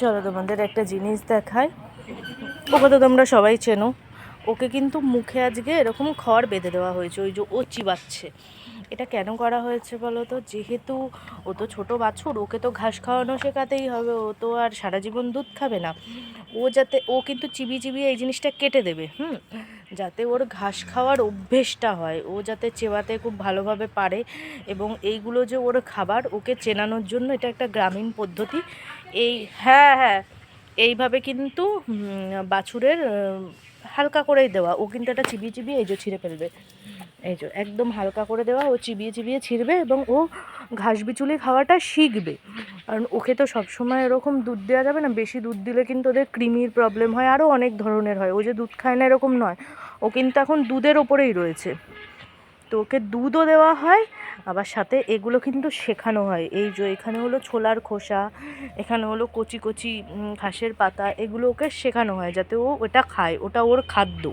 চলো তোমাদের একটা জিনিস দেখায় ওকে তো তোমরা সবাই চেনো। ওকে কিন্তু মুখে আজকে এরকম খড় বেঁধে দেওয়া হয়েছে, ওই যে ও চিবাচ্ছে। এটা কেন করা হয়েছে বলো তো যেহেতু ও তো ছোটো বাছুর, ওকে তো ঘাস খাওয়ানো শেখাতেই হবে। ও তো আর সারা জীবন দুধ খাবে না। ও যাতে, ও কিন্তু চিবিয়ে চিবিয়ে এই জিনিসটা কেটে দেবে, হুম? যাতে ওর ঘাস খাওয়ার অভ্যেসটা হয়। ও যাতে চেবাতে খুব ভালোভাবে পারে এবং এইগুলো যে ওর খাবার, ওকে চেনানোর জন্য এটা একটা গ্রামীণ পদ্ধতি। এই হ্যাঁ হ্যাঁ এইভাবে কিন্তু বাছুরের হালকা করেই দেওয়া। ও কিন্তু এটা চিবিয়ে চিবিয়ে এই যে ছিঁড়ে ফেলবে। এই যে, একদম হালকা করে দেওয়া, ও চিবিয়ে চিবিয়ে ছিঁড়বে এবং ও ঘাস বিচুলি খাওয়াটা শিখবে। কারণ ওকে তো সবসময় এরকম দুধ দেওয়া যাবে না, বেশি দুধ দিলে কিন্তু ওদের কৃমির প্রবলেম হয় আরও অনেক ধরনের হয়। ও যে দুধ খায় না এরকম নয়, ও কিন্তু এখন দুধের ওপরেই রয়েছে। তো ওকে দুধও দেওয়া হয়, আবার সাথে এগুলো কিন্তু শেখানো হয়। এই যে, এখানে হলো ছোলার খোসা, এখানে হলো কচি কচি ঘাসের পাতা, এগুলো ওকে শেখানো হয় যাতে ও ওটা খায়, ওটা ওর খাদ্য।